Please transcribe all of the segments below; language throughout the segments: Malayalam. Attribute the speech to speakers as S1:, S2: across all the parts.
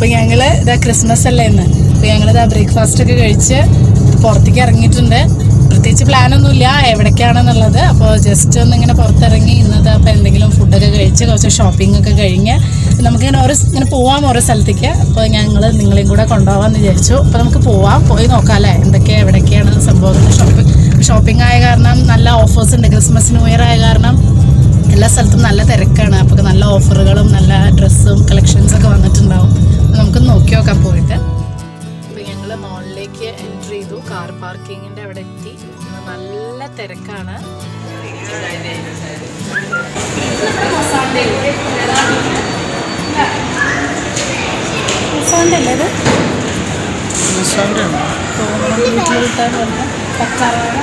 S1: അപ്പോൾ ഞങ്ങൾ ഇതാ ക്രിസ്മസ് അല്ലേ ഇന്ന്. അപ്പോൾ ഇതാ ബ്രേക്ക്ഫാസ്റ്റ് ഒക്കെ കഴിച്ച് പുറത്തേക്ക് ഇറങ്ങിയിട്ടുണ്ട്. പ്രത്യേകിച്ച് പ്ലാനൊന്നുമില്ല എവിടേക്കാണെന്നുള്ളത്. അപ്പോൾ ജസ്റ്റ് ഒന്ന് ഇങ്ങനെ പുറത്തിറങ്ങി ഇന്നത്തെ അപ്പോൾ എന്തെങ്കിലും ഫുഡൊക്കെ കഴിച്ച് കുറച്ച് ഷോപ്പിംഗ് ഒക്കെ കഴിഞ്ഞ് നമുക്കിങ്ങനെ ഓരോ ഇങ്ങനെ പോവാം ഓരോ സ്ഥലത്തേക്ക്. അപ്പോൾ ഞങ്ങൾ നിങ്ങളെയും കൂടെ കൊണ്ടുപോകാമെന്ന് വിചാരിച്ചു. അപ്പോൾ നമുക്ക് പോവാം പോയി നോക്കാം അല്ലേ? എന്തൊക്കെ എവിടേക്കാണ് സംഭവം? ഷോപ്പിംഗ് ഷോപ്പിംഗ് ആയ കാരണം നല്ല ഓഫേഴ്സ് ഉണ്ട്. ക്രിസ്മസ് ന്യൂ ഇയർ ആയ കാരണം എല്ലാ സ്ഥലത്തും നല്ല തിരക്കാണ്. അപ്പോൾ നല്ല ഓഫറുകളും നല്ല ഡ്രസ്സും കളക്ഷൻസ് ഒക്കെ വന്നിട്ടുണ്ടാവും. നമുക്ക് നോക്കി നോക്കാം പോയിട്ട്. അപ്പോൾ ഞങ്ങൾ മോളിലേക്ക് എൻട്രി ചെയ്തു. കാർ പാർക്കിങ്ങിന്റെ അവിടെ എത്തി. നല്ല തിരക്കാണ്. അല്ലേ ഇത്? തോന്നുന്നു വീട്ടിൽ പക്കാറാണ്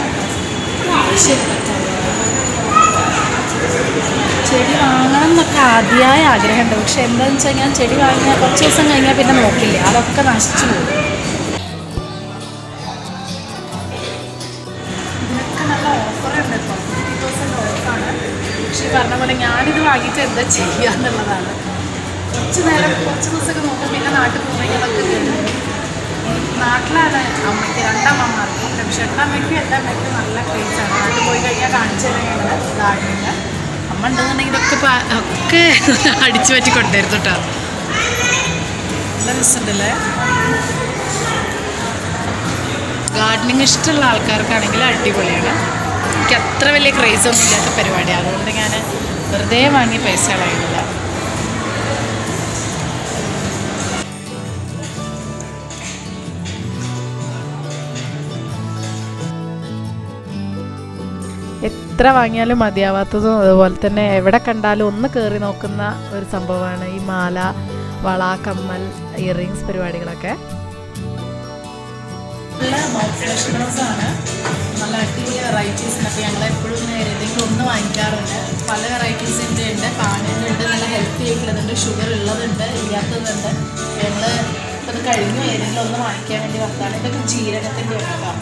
S1: ശരി ചെടി വാങ്ങണം എന്നൊക്കെ ആദ്യമായ ആഗ്രഹമുണ്ട്. പക്ഷെ എന്താണെന്ന് വെച്ചാൽ ഞാൻ ചെടി വാങ്ങിയാൽ കുറച്ച് ദിവസം കഴിഞ്ഞാൽ പിന്നെ നോക്കില്ല. അതൊക്കെ നശിച്ചു പോകും. ഇതിനൊക്കെ നല്ല ഓഫറുണ്ട് ഇപ്പോൾ ഫിഫ്റ്റി പെർസെന്റ് ഓഫാണ് പക്ഷെ പറഞ്ഞ പോലെ ഞാനിത് വാങ്ങിയിട്ട് എന്താ ചെയ്യുക എന്നുള്ളതാണ്. കുറച്ച് നേരം കുറച്ച് ദിവസമൊക്കെ നോക്കും. പിന്നെ നാട്ടിൽ കേടുവരും. നാട്ടിലാണ് അമ്മയ്ക്ക് രണ്ടമ്മമാർക്ക് പക്ഷെ എട്ടമ്മയ്ക്കും നല്ല ക്രേസാണ് നാട്ടിൽ പോയി കഴിഞ്ഞാൽ കാണിച്ചു തരാൻ ഗാർഡനിൽ അമ്മ ഉണ്ടെന്നുണ്ടെങ്കിൽ ഇതൊക്കെ ഒക്കെ അടിച്ചു പറ്റി കൊണ്ടുവരുന്നു കേട്ടോ നല്ല രസമുണ്ടല്ലേ? ഗാർഡനിങ് ഇഷ്ടമുള്ള ആൾക്കാർക്കാണെങ്കിൽ അടിപൊളിയാണ്. എനിക്ക് അത്ര വലിയ ക്രേസ് ഒന്നും ഇല്ലാത്ത പരിപാടിയാണ്. അതുകൊണ്ട് ഞാൻ വെറുതെ വാങ്ങി പൈസ കളയുന്നില്ല എത്ര വാങ്ങിയാലും മതിയാവാത്തതും അതുപോലെ തന്നെ എവിടെ കണ്ടാലും ഒന്ന് കയറി നോക്കുന്ന ഒരു സംഭവമാണ് ഈ മാല വള കമ്മൽ ഇയറിങ്സ് പരിപാടികളൊക്കെ. നല്ല അടിപൊളി വെറൈറ്റീസിനൊക്കെ ഞങ്ങൾ എപ്പോഴും ഏതെങ്കിലും ഒന്ന് വാങ്ങിക്കാറുണ്ട്. പല വെറൈറ്റീസിന്റെ ഉണ്ട്. പാനിന്റെ നല്ല ഹെൽത്തി ആയിട്ടുള്ളതുണ്ട് ഷുഗർ ഉള്ളതുണ്ട്. ഇല്ലാത്തതുണ്ട്. ഞങ്ങൾ ഇത് കഴിഞ്ഞു. ഏതെങ്കിലും ഒന്ന് വാങ്ങിക്കാൻ വേണ്ടി വർത്താണ് ഇതൊക്കെ ജീരകത്തിന്റെ കേട്ടോ.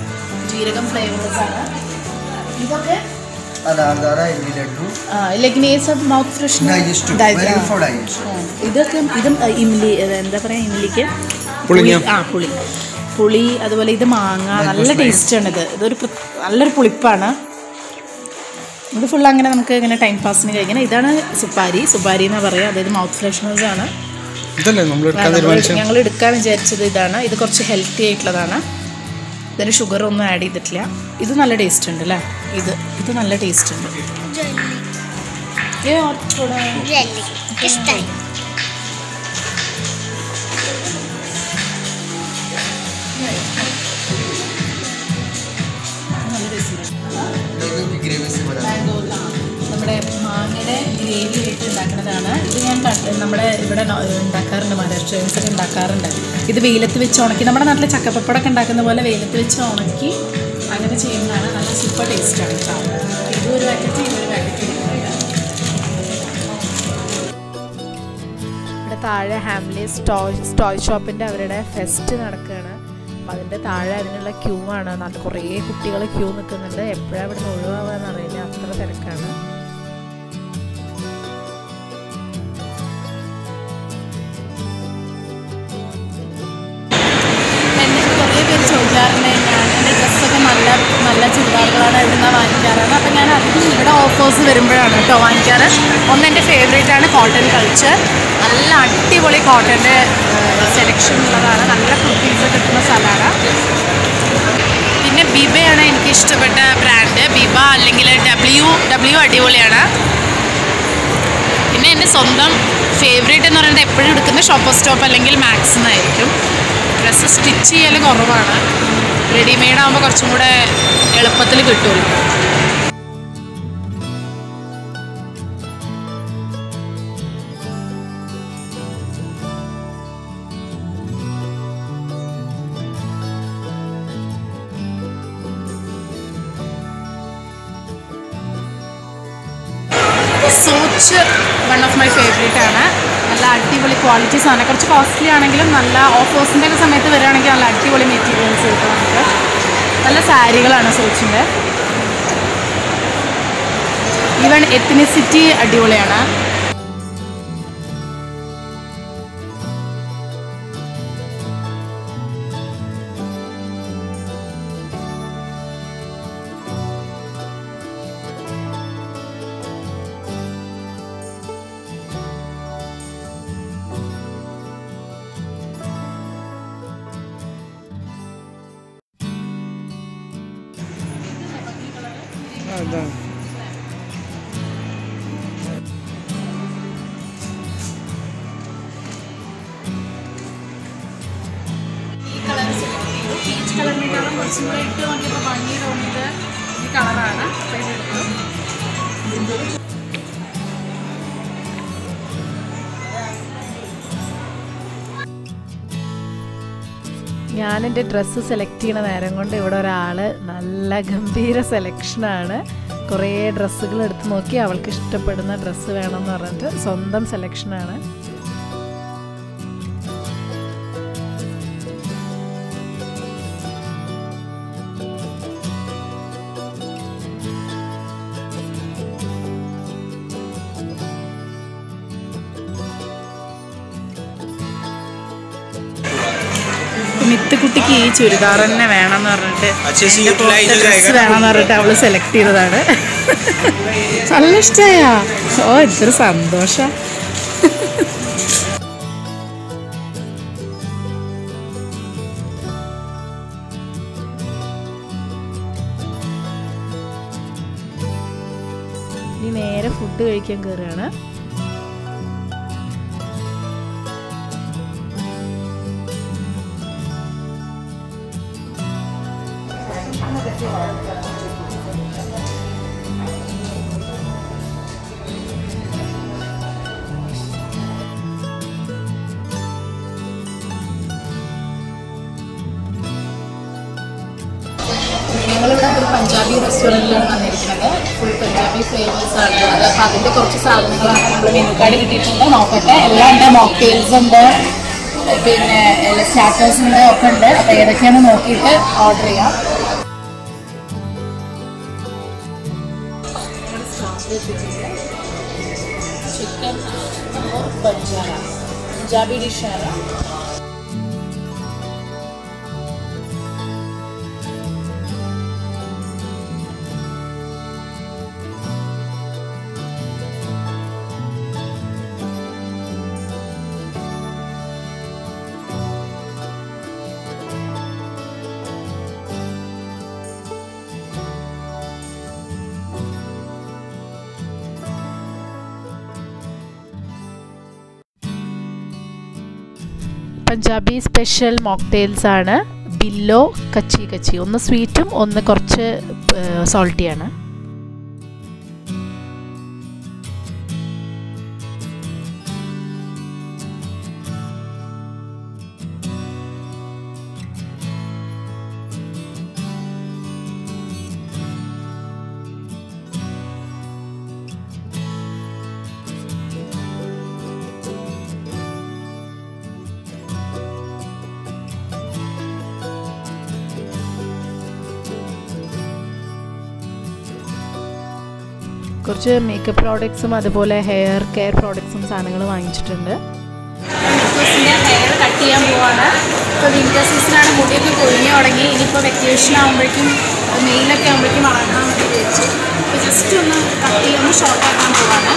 S1: ജീരകം ഫ്ലേവേഴ്സാണ് ഇതൊക്കെ
S2: അലാങ്കാര എന്നീ മൗത്ത് ഫ്രഷ്
S1: ഇതൊക്കെ ഇതും ഇംലി എന്താ പറയുക ഇംലിക്ക്?
S3: പുളി
S1: ആ പുളി. പുളി അതുപോലെ ഇത് മാങ്ങ നല്ല ടേസ്റ്റാണ് ഇത് ഇതൊരു നല്ലൊരു പുളിപ്പാണ്. ഇത് ഫുൾ അങ്ങനെ നമുക്ക് ഇങ്ങനെ ടൈം പാസിന് കഴിക്കണം. ഇതാണ് സുപ്പാരി. സുപ്പാരി എന്ന് പറയുക അതായത് മൗത്ത്
S3: ഫ്രഷ്നേഴ്സാണ്
S1: ഞങ്ങൾ എടുക്കാൻ വിചാരിച്ചത് ഇതാണ്. ഇത് കുറച്ച് ഹെൽത്തി ആയിട്ടുള്ളതാണ്. ഇതിൽ ഷുഗറൊന്നും ആഡ് ചെയ്തിട്ടില്ല. ഇത് നല്ല ടേസ്റ്റ് ഉണ്ട് അല്ലേ ഇത് ഇത് നല്ല ടേസ്റ്റ് ഉണ്ട്. നമ്മുടെ മാങ്ങയുടെ ഗ്രേവി ആയിട്ട് ഉണ്ടാക്കുന്നതാണ്. ഇത് ഞാൻ നമ്മുടെ ഇവിടെ ഉണ്ടാക്കാറുണ്ട് മഹാരാഷ്ട്രൻസൊക്കെ ഉണ്ടാക്കാറുണ്ട്. ഇത് വെയിലത്ത് വെച്ച് ഉണക്കി നമ്മുടെ നാട്ടിലെ ചക്കപ്പപ്പടൊക്കെ ഉണ്ടാക്കുന്ന പോലെ വെയിലത്ത് വെച്ച് ഉണക്കി അങ്ങനെ ചെയ്യുന്നതാണ്. നല്ല സൂപ്പർ ടേസ്റ്റാണ് കേട്ടോ. ഇതും ഒരു പാക്കറ്റ് ഇതൊരു പാക്കറ്റ് ഇവിടെ താഴെ ഹാംലി സ്റ്റോ സ്റ്റോയ് ഷോപ്പിന്റെ അവരുടെ ഫെസ്റ്റ് നടക്കുകയാണ്. അപ്പം അതിന്റെ താഴെ അതിനുള്ള ക്യൂ ആണ്. നല്ല കുറേ കുട്ടികൾ ക്യൂ നിൽക്കുന്നുണ്ട്. എപ്പോഴാണ് അവിടെ നിന്ന് ഒഴിവാകാന്ന് അറിയില്ല. അത്ര തിരക്കാണ്. ഇവിടെ ഓഫേഴ്സ് വരുമ്പോഴാണ് കേട്ടോ വാങ്ങിക്കാറ്. ഒന്ന് എന്റെ ഫേവറേറ്റ് ആണ് കോട്ടൺ കൾച്ചർ നല്ല അടിപൊളി കോട്ടന്റെ സെലക്ഷൻ ഉള്ളതാണ്. നല്ല കുർത്തീസ് കിട്ടുന്ന സ്ഥലമാണ്. പിന്നെ ബിബയാണ് എനിക്ക് ഇഷ്ടപ്പെട്ട ബ്രാൻഡ് ബിബ അല്ലെങ്കിൽ ഡബ്ല്യു ഡബ്ല്യു അടിപൊളിയാണ്. പിന്നെ എന്റെ സ്വന്തം ഫേവറേറ്റ് എന്ന് പറയുന്നത് എപ്പോഴും എടുക്കുന്ന ഷോപ്പർ സ്റ്റോപ്പ് അല്ലെങ്കിൽ മാക്സ് എന്നായിരിക്കും. ഡ്രസ്സ് സ്റ്റിച്ച് ചെയ്യൽ കുറവാണ്. റെഡിമെയ്ഡ് ആകുമ്പോൾ കുറച്ചും കൂടെ എളുപ്പത്തിൽ കിട്ടുമല്ലോ. Soch one of my favourite ആണ്. നല്ല അടിപൊളി ക്വാളിറ്റീസ് ആണ് കുറച്ച് കോസ്റ്റ്ലി ആണെങ്കിലും നല്ല ഓഫേഴ്സിന്റെ ഒക്കെ സമയത്ത് വരികയാണെങ്കിൽ നല്ല അടിപൊളി മെറ്റീരിയൽസ് കിട്ടും നമുക്ക്. നല്ല സാരികളാണ് സോച്ചിന്റെ ഈവൻ എത്തിനിസിറ്റി അടിപൊളിയാണ്.
S3: അതാണ്
S1: കളറിനേക്കാളും കുറച്ചും കൂടെ ഇട്ട് നോക്കിയപ്പോൾ ഭംഗി തോന്നിയത് ഈ കളറാണ്. അപ്പോൾ ഞാൻ എന്റെ ഡ്രസ്സ് സെലക്ട് ചെയ്യണ നേരം കൊണ്ട് ഇവിടെ ഒരാൾ നല്ല ഗംഭീര സെലക്ഷനാണ് കുറേ ഡ്രസ്സുകൾ എടുത്ത് നോക്കി അവൾക്ക് ഇഷ്ടപ്പെടുന്ന ഡ്രസ്സ് വേണമെന്ന് പറഞ്ഞിട്ട് സ്വന്തം സെലക്ഷനാണ് കുട്ടിക്ക് ഈ ചുരിദാർ തന്നെ
S3: വേണം
S1: എന്ന്
S3: പറഞ്ഞിട്ട്
S1: ഡ്രസ് എന്ന് പറഞ്ഞിട്ട് അവൾ സെലക്ട് ചെയ്തതാണ്. നല്ല ഇഷ്ടയാ. ഓ എത്ര സന്തോഷം. നേരെ ഫുഡ് കഴിക്കാൻ കയറുകയാണ് ഞങ്ങളിവിടെ ഒരു പഞ്ചാബി റെസ്റ്റോറന്റിലാണ് വന്നിരിക്കുന്നത്. ഫുൾ പഞ്ചാബി ഫ്ലേവേഴ്സ് ആണ്. ഉള്ളത് അപ്പോൾ അതിന്റെ കുറച്ച് സാധനങ്ങളാണ് നമ്മൾ മെനു കാർഡ് കിട്ടിയിട്ടുണ്ട്. നോക്കട്ടെ. എല്ലാം ഉണ്ട്. മോക്ടെയിൽസ് ഉണ്ട്. പിന്നെ സ്റ്റാറ്റേഴ്സ് ഉണ്ട്. ഒക്കെ ഉണ്ട്. അപ്പോൾ ഏതൊക്കെയാണെന്ന് നോക്കിയിട്ട് ഓർഡർ ചെയ്യാം. ये जो चीज़ है। चिकन और बंजारा पंजाबी डिश है ना? പഞ്ചാബി സ്പെഷ്യൽ മോക്ടെയിൽസ് ആണ് ബില്ലോ കച്ചി കച്ചി. ഒന്ന് സ്വീറ്റും ഒന്ന് കുറച്ച് സോൾട്ടിയാണ്. കുറച്ച് മേക്കപ്പ് പ്രോഡക്ട്സും അതുപോലെ ഹെയർ കെയർ പ്രോഡക്ട്സും സാധനങ്ങൾ വാങ്ങിച്ചിട്ടുണ്ട്. ഹെയർ കട്ട് ചെയ്യാൻ പോവാണ്. ഇപ്പോൾ വിന്റർ സീസണാണ് മുടിയൊക്കെ കൊഴിഞ്ഞു തുടങ്ങി. ഇനിയിപ്പോൾ വെക്കേഷൻ ആകുമ്പോഴേക്കും മെയിലൊക്കെ ആകുമ്പോഴേക്കും വേണ്ടി വെച്ച് അപ്പോൾ ജസ്റ്റ് ഒന്ന് കട്ട് ചെയ്യാൻ ഷോർട്ട് ആക്കാൻ പോവാണ്.